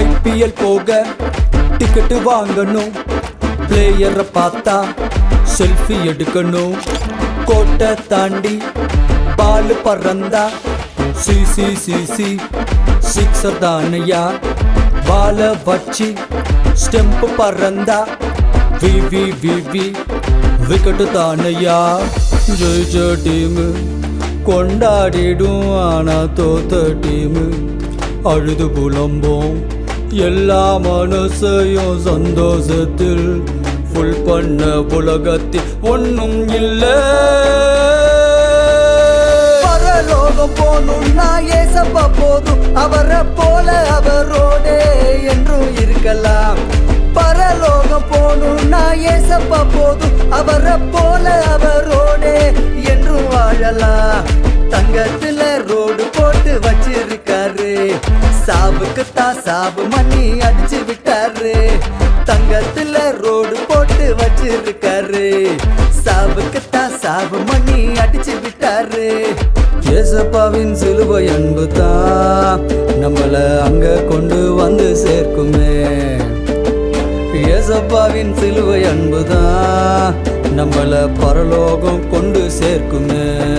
IPL போக ticket வாங்கணும். பிளேயரை பார்த்தா செல்ஃபி எடுக்கணும். கோட்டை தாண்டி பால் பறந்தா சி சி சி சி. சிக்ஸர் தானையா? பால வச்சு ஸ்டெம்ப் பறந்தா வி வி வி வி விக்கெட்டு தானையா ஜெயிச்ச ஜெய் டீமு கொண்டாடிடும் ஆனா தோத்த டீமு அழுது புலம்போம். எல்லா மனசையும் சந்தோஷத்தில் ஃபுல் பண்ண உலகத்தில் ஒன்றும் இல்லை. பரலோகம் போகணும்னா ஏசப்பா போதும். அவரை போல அவரோடே என்றும் இருக்கலாம். போகணும்னா போதும் அவரை போல அவரோடே என்றும் வாழலாம் தங்கத்துல ரோடு போட்டு வச்சிருக்காரு. சாவுக்கு தான் சாவு மணி அடிச்சு விட்டாரு. தங்கத்துல ரோடு போட்டு வச்சிருக்காரு. சாவுக்கு தான் சாவு மணி அடிச்சு விட்டாரு. ஏசப்பாவின் சிலுவை அன்பு தான் நம்மள அங்க கொண்டு வந்து சேர்க்குமே. ஏசப்பாவின் சிலுவை அன்புதான். நம்மளை பரலோகம் கொண்டு சேர்க்குமே.